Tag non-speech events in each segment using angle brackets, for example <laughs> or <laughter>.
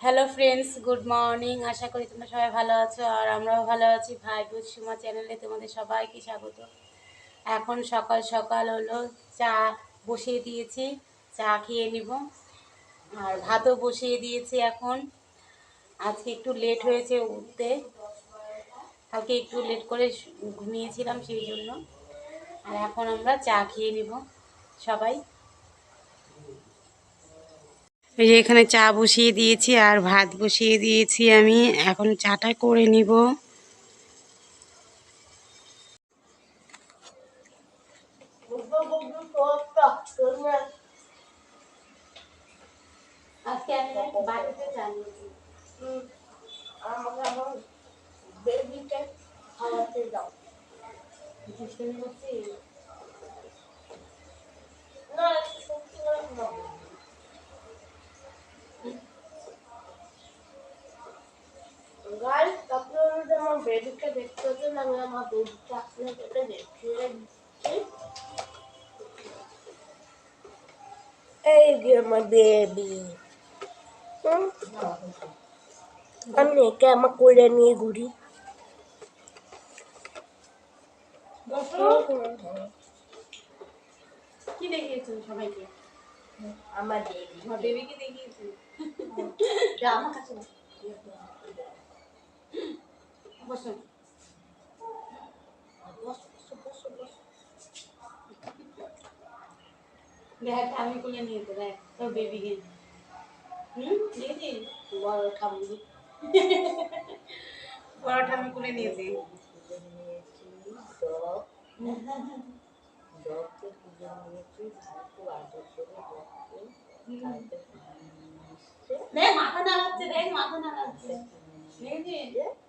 Hello friends good morning আশা করি তোমরা সবাই ভালো আছো আর আমরাও ভালো আছি। ভাই বুঝ সুমা চ্যানেলে তোমাদের সবাইকে স্বাগত। এখন সকাল সকাল হলো, চা বসিয়ে দিয়েছি, চা খেয়ে নিব। আর ভাতও বসিয়ে দিয়েছি এখন। আজকে একটু লেট হয়েছে উঠতে। কালকে একটু লেট করে ঘুমিয়েছিলাম সেই জন্য। আর এখন আমরা চা খেয়ে নিব, সবাই। এই যে এখানে চা বসিয়ে দিয়েছি আর ভাত বসিয়ে দিয়েছি আমি। এখন চাটা করে নিব। খাওয়াতে না সত্যি করে খাও গাইস আপনারা যদি আমার বেবিকে দেখতে চান আমি আমার বেবিকে আপনাদের দেখিয়ে দিচ্ছি। এই যে আমার বেবি আমি একে আমার কোলে নিয়ে ঘুরি। কি দেখিয়েছো সবাইকে? আমার বেবি আমার বেবিকে দেখিয়েছি আমার কাছে। না। <laughs> বসো। দেখ, আমি কোলে নিয়ে তো দেখ, তোর নিয়েছি বড় ঠাম্মি। পরোটা আমি কোলে নিয়েছি মাথা নাড়াচ্ছে, দেখ, মাথা নাড়াচ্ছে। ভালো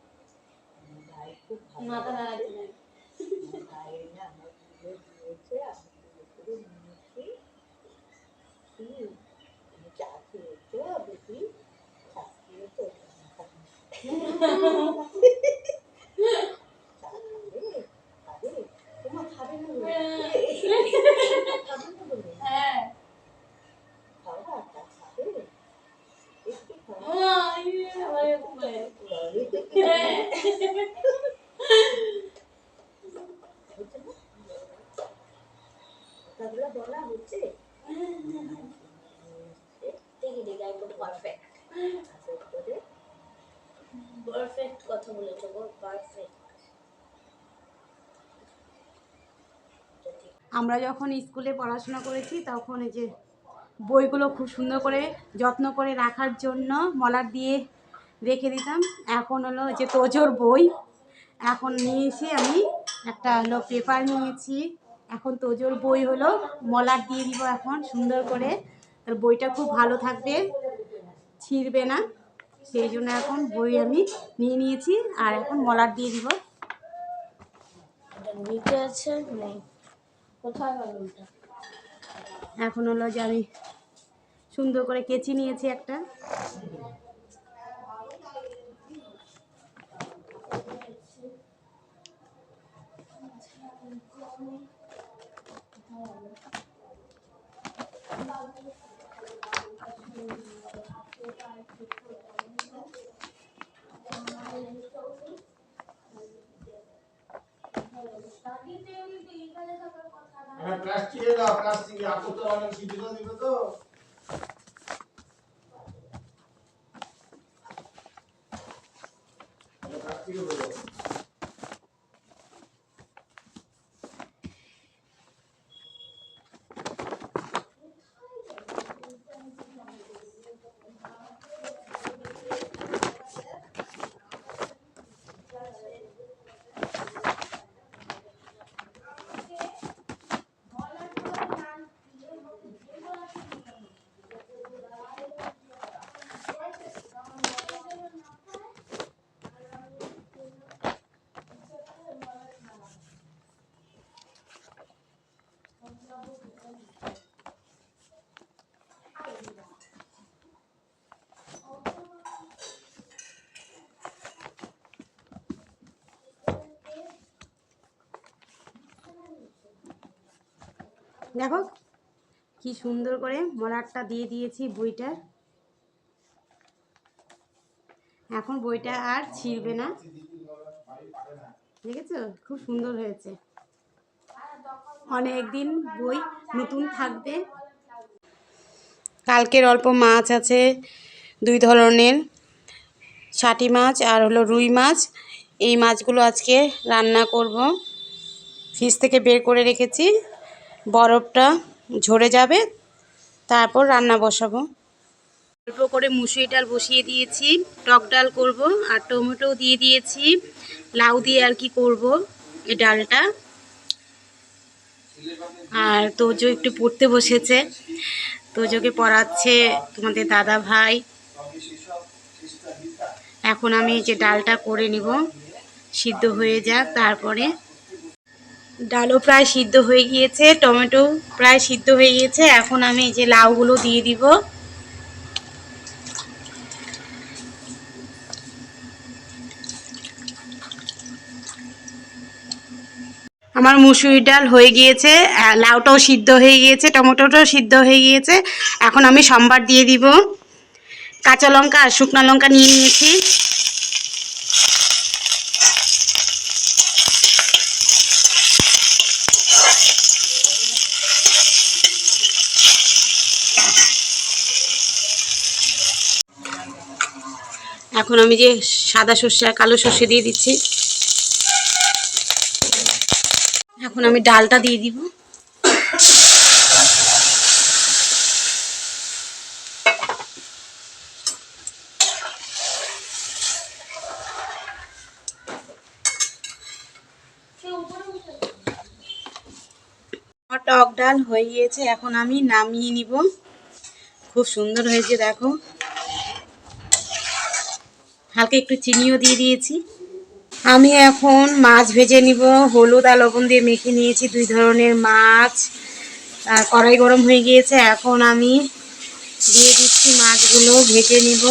মাথা নাড়াচ্ছে দেখ। না আমার পুজো দিয়েছে আমি পুজো করে নিয়েছি কি চা খেয়েছো বেশি চা খেয়েছো চা খাবে খাবে তোমার খাবে না বলে? খাবে না বলে? হ্যাঁ খাওয়া চা খাবে একটু খাওয়া ও, ইয়ে, আমার এরকম করে। হচ্ছে না? কথাগুলো বলা হচ্ছে দেখি দেখি একদম পারফেক্ট পারফেক্ট কথা বলেছ গো পারফেক্ট আমরা যখন স্কুলে পড়াশোনা করেছি তখন এই যে বইগুলো খুব সুন্দর করে যত্ন করে রাখার জন্য মলার দিয়ে রেখে দিতাম। এখন হলো যে তোজোর বই। এখন নিয়েছি আমি একটা হলো পেপার নিয়েছি। এখন তোজোর বই হলো মলার দিয়ে দিব এখন সুন্দর করে। তার বইটা খুব ভালো থাকবে। ছিঁড়বে না। সেই জন্য এখন বই আমি নিয়ে নিয়েছি। আর এখন মলার দিয়ে দিব। নিচে আছে? নেই। কোথায় গেল এখন হলো যে আমি সুন্দর করে কেচি নিয়েছি একটা। প্লাস্টিকে দাও প্লাস্টিকে তো অনেক সুবিধা দিবে তো প্লাস্টিকে দেবো দেখো, কি সুন্দর করে মলারটা দিয়ে দিয়েছি বইটার এখন বইটা আর ছিঁড়বে না। দেখেছ? খুব সুন্দর হয়েছে। অনেক দিন বই নতুন থাকবে। কালকের অল্প মাছ আছে, দুই ধরনের। ছাটি মাছ আর হলো রুই মাছ। এই মাছগুলো আজকে রান্না করব। ফ্রিজ থেকে বের করে রেখেছি। বরফটা ঝরে যাবে, তারপর রান্না বসাবো। অল্প করে মুসুরি ডাল বসিয়ে দিয়েছি, টক ডাল করব আর টমেটো দিয়ে দিয়েছি, লাউ দিয়ে আর কি করব এই ডালটা। আর তোজো একটু পড়তে বসেছে, তোজোকে পড়াচ্ছে তোমাদের দাদা ভাই। এখন আমি যে ডালটা করে নিব, সিদ্ধ হয়ে যাক, তারপরে ডালও প্রায় সিদ্ধ হয়ে গিয়েছে, টমেটো প্রায় সিদ্ধ হয়ে গিয়েছে। এখন আমি এই যে লাউগুলো দিয়ে দিব। আমার মুসুরি ডাল হয়ে গিয়েছে লাউটাও সিদ্ধ হয়ে গিয়েছে, টমেটোটাও সিদ্ধ হয়ে গিয়েছে। এখন আমি সম্বার দিয়ে দিব। কাঁচা লঙ্কা আর শুকনো লঙ্কা নিয়ে নিয়েছি। এখন আমি যে সাদা সর্ষে আর কালো সর্ষে দিয়ে দিচ্ছি। এখন আমি ডালটা দিয়ে দিব। টক ডাল হয়ে গিয়েছে, এখন আমি নামিয়ে নিব। খুব সুন্দর হয়েছে, দেখো। হালকা একটু চিনিও দিয়ে দিয়েছি। আমি এখন মাছ ভেজে নিব। হলুদ আর লবণ দিয়ে মেখে নিয়েছি। দুই ধরনের মাছ। আর কড়াই গরম হয়ে গিয়েছে। এখন আমি দিয়ে দিচ্ছি মাছগুলো। ভেজে নিব।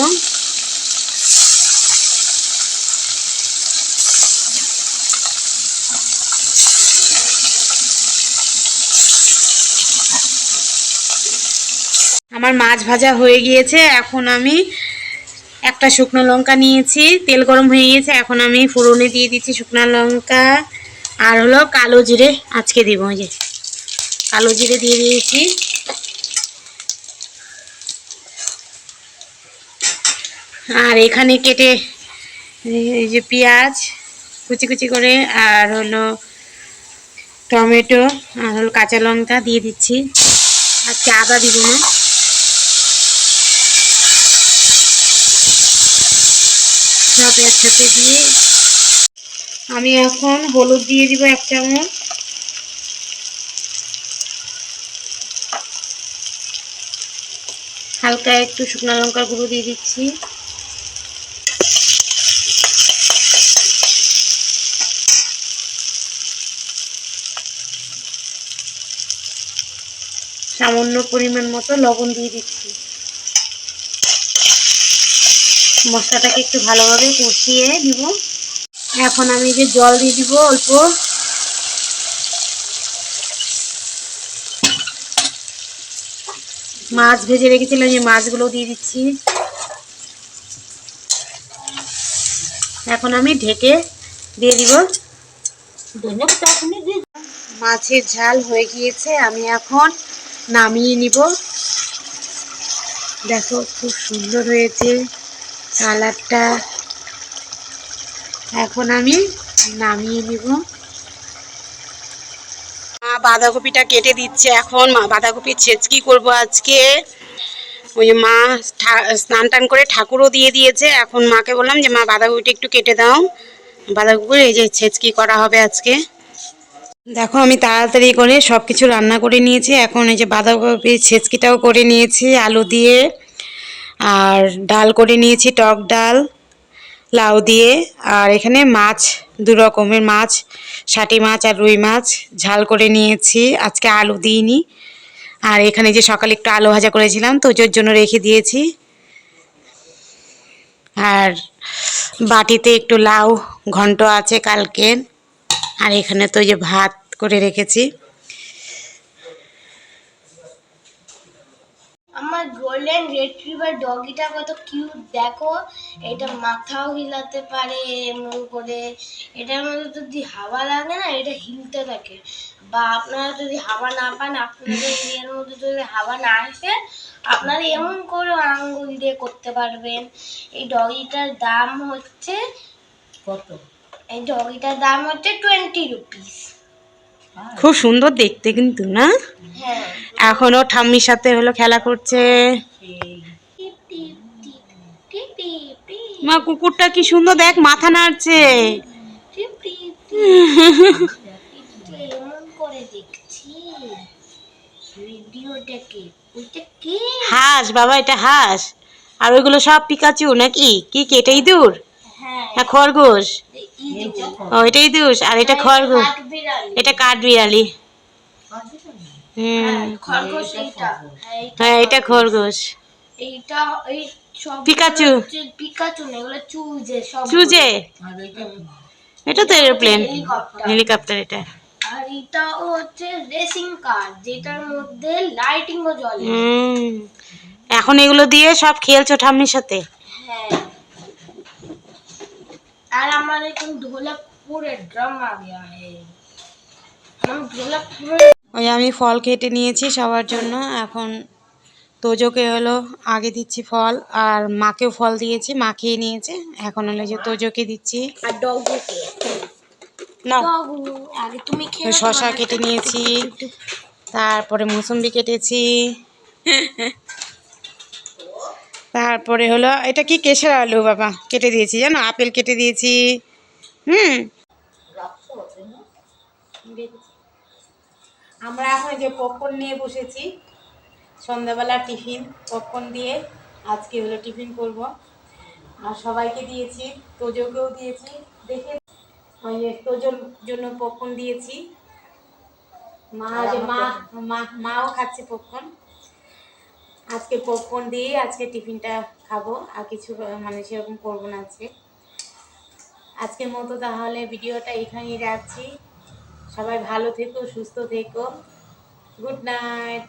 আমার মাছ ভাজা হয়ে গিয়েছে। এখন আমি একটা শুকনো লঙ্কা নিয়েছি, তেল গরম হয়ে গিয়েছে, এখন আমি ফোড়নে দিয়ে দিচ্ছি শুকনো লঙ্কা। আর হলো কালো জিরে, আজকে দিব ওই যে। কালো জিরে দিয়ে দিয়েছি। আর এখানে কেটে, এই যে পেঁয়াজ, কুচি কুচি করে, আর হলো টমেটো, আর হলো কাঁচা লঙ্কা দিয়ে দিচ্ছি। আজকে আদা দিব না। একসাথে দিয়ে আমি এখন হলুদ দিয়ে দিব এক চামচ। হালকা একটু শুকনো লঙ্কার গুঁড়ো দিয়ে দিচ্ছি। সামান্য পরিমাণ মতো লবণ দিয়ে দিচ্ছি। মশলাটাকে একটু ভালোভাবে কষিয়ে দিব। এখন আমি যে জল দিয়ে দিব অল্প। মাছ ভেজে রেখেছিলাম যে মাছগুলো দিয়ে দিচ্ছি। এখন আমি ঢেকে দিয়ে দিব। মাছের ঝাল হয়ে গিয়েছে, আমি এখন নামিয়ে নিব। দেখো, খুব সুন্দর হয়েছে। কালারটা এখন আমি নামিয়ে নিব। মা বাঁধাকপিটা কেটে দিচ্ছে এখন। মা বাঁধাকপির ছেচকি করব আজকে? ওই মা ঠা- স্নান টান করে ঠাকুরও দিয়ে দিয়েছে। এখন মাকে বললাম যে মা বাঁধাকপিটা একটু কেটে দাও। বাঁধাকপি এই যে ছেচকি করা হবে আজকে? দেখো আমি তাড়াতাড়ি করে সব কিছু রান্না করে নিয়েছি। এখন এই যে বাঁধাকপির ছেচকিটাও করে নিয়েছি আলু দিয়ে। আর ডাল করে নিয়েছি, টক ডাল, লাউ দিয়ে। আর এখানে মাছ, দু রকমের মাছ ষাটি মাছ আর রুই মাছ ঝাল করে নিয়েছি। আজকে আলু দিইনি। আর এখানে যে সকালে একটু আলু ভাজা করেছিলাম, তো ওর জন্য রেখে দিয়েছি। আর বাটিতে একটু লাউ ঘন্ট আছে কালকের। আর এখানে তো যে ভাত করে রেখেছি। আমার গোল্ডেন রেট্রিভার ডগিটা কত কিউট দেখো। এটা মাথাও হিলাতে পারে এমন করে। এটার মধ্যে যদি হাওয়া লাগে না এটা হিলতে থাকে। বা আপনারা যদি হাওয়া না পান আপনাদের এর মধ্যে যদি হাওয়া না আসে আপনারা এমন করে আঙ্গুল দিয়ে করতে পারবেন। এই ডগিটার দাম হচ্ছে কত? এই ডগিটার দাম হচ্ছে টোয়েন্টি রুপিস খুব সুন্দর দেখতে কিন্তু না? হ্যাঁ। এখনও ঠাম্মির সাথে হলো খেলা করছে। মা কুকুরটা কি সুন্দর দেখ মাথা নাড়ছে। হাঁস বাবা এটা হাঁস। আর ওইগুলো সব পিকাচু নাকি? কি কেটেই ইঁদুর? হ্যাঁ। খরগোশ। ও এটা ইঁদুর আর এটা খরগোশ। এটা কাঠবিড়ালি। হুম। হ্যাঁ, খরগোশ এইটা। হ্যাঁ, এইটা হ্যাঁ এটা খরগোশ। এইটা এই পিকাচু। পিকাচু না এগুলো চুজে সব চুজে? এটা তো এরোপ্লেন হেলিকপ্টার। এটা। আর এটাও হচ্ছে রেসিং কার যেটার মধ্যে লাইটিংও জ্বলে। এখন এগুলো দিয়ে সব খেলছো ঠাম্মির সাথে? হ্যাঁ। আর আমার এখন ঢোলকপুরের ড্রাম আ গয়া है हम ঢোলকপুরে ওই আমি ফল কেটে নিয়েছি সবার জন্য এখন তোজোকে হলো আগে দিচ্ছি ফল আর মাকেও ফল দিয়েছি মা খেয়ে নিয়েছে এখন হলো যে তোজোকে দিচ্ছি আর ডগুকে না ডগু আগে তুমি খেয়ে শশা কেটে নিয়েছি তারপরে মুসম্বি কেটেছি <laughs> তারপরে হলো, এটা কি কেশর আলু বাবা? কেটে দিয়েছি, জানো? আপেল কেটে দিয়েছি। হুম? আমরা এখন যে পপকর্ন নিয়ে বসেছি, সন্ধ্যাবেলা টিফিন পপকর্ন দিয়ে আজকে হলো টিফিন করব। আর সবাইকে দিয়েছি, তোজোকেও দিয়েছি, দেখে ওই তোজোর জন্য পপকর্ন দিয়েছি। মা মা মাও খাচ্ছে পপকর্ন আজকে পপকর্ন দিয়ে আজকে টিফিনটা খাব, আর কিছু মানে সেরকম করব না আজকে। আজকের মতো তাহলে ভিডিওটা এখানেই রাখছি। সবাই ভালো থেকো, সুস্থ থেকো। Good night